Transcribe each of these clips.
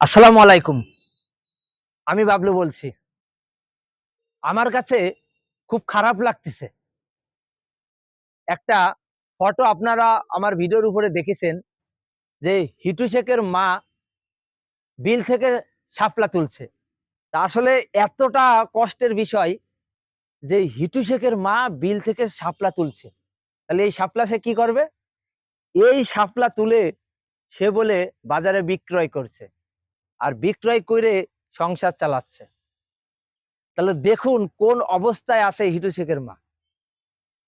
আসসালামু আলাইকুম। আমি বাবলু বলছি। আমার কাছে খুব খারাপ লাগতেছে। একটা ফটো আপনারা আমার ভিডিওর উপরে দেখেছেন যে হিটু শেখের মা বিল থেকে সাপলা তুলছে। আসলে এতটা কষ্টের বিষয় যে হিটু শেখের মা বিল থেকে সাপলা তুলছে। তাহলে এই সাপলা সে কি করবে? এই সাপলা তুলে সে বলে বাজারে বিক্রয় করছে। আর বিক্রয় করে সংসার চালাচ্ছে। তাহলে দেখুন কোন অবস্থায় আছে হিটু শেখের মা।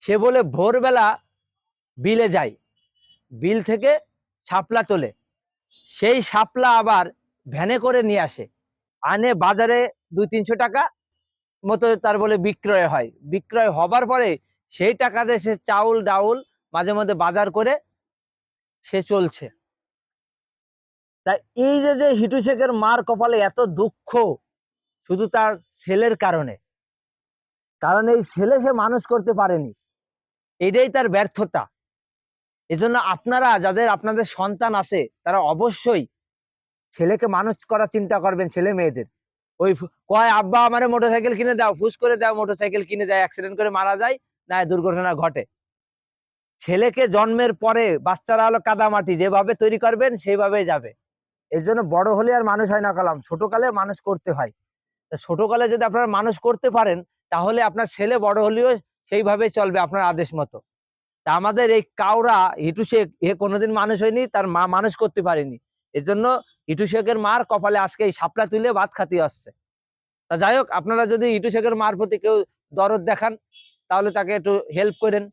সে বলে, ভোরবেলা বিলে যায় বিল থেকে শাপলা তোলে। সেই শাপলা আবার ভ্যানে করে নিয়ে আসে। আনে বাজারে দুই তিনশো টাকা মতো তার বলে বিক্রয় হয়। বিক্রয় হবার পরে সেই টাকাতে সে চাউল, ডাউল মাঝে মধ্যে বাজার করে সে চলছে। তা এই যে যে হিটু শেখের মার কপালে এত দুঃখ, শুধু তার ছেলের কারণে। কারণ এই ছেলে সে মানুষ করতে পারেনি। এটাই তার ব্যর্থতা। এজন্য আপনারা, যাদের আপনাদের সন্তান আছে, তারা অবশ্যই ছেলেকে মানুষ করার চিন্তা করবেন, ছেলে মেয়েদের। ওই কয়, আব্বা, আমারে মোটরসাইকেল কিনে দাও, ফুস করে দাও, মোটরসাইকেল কিনে যায় অ্যাক্সিডেন্ট করে মারা যায়, না দুর্ঘটনা ঘটে। ছেলেকে জন্মের পরে বাচ্চারা হলো কাদামাটি, যেভাবে তৈরি করবেন, সেইভাবেই যাবে। এর জন্য বড় হলে আর মানুষ হয় না কালাম। ছোটকালে মানুষ করতে হয়। ছোটকালে যদি আপনারা মানুষ করতে পারেন, তাহলে আপনার ছেলে বড় হলেও সেইভাবে চলবে আপনার আদেশ মতো। তা আমাদের এই কাউরা হিটু শেখ, এ কোনোদিন মানুষ হয়নি, তার মা মানুষ করতে পারেনি। এর জন্য হিটু শেখের মার কপালে আজকে এই সাপলা তুলে ভাত খাতি আসছে। তা যাই হোক, আপনারা যদি হিটু শেখের মার প্রতি কেউ দরদ দেখান, তাহলে তাকে একটু হেল্প করেন।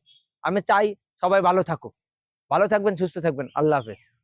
আমি চাই সবাই ভালো থাকুক। ভালো থাকবেন, সুস্থ থাকবেন। আল্লাহ হাফেজ।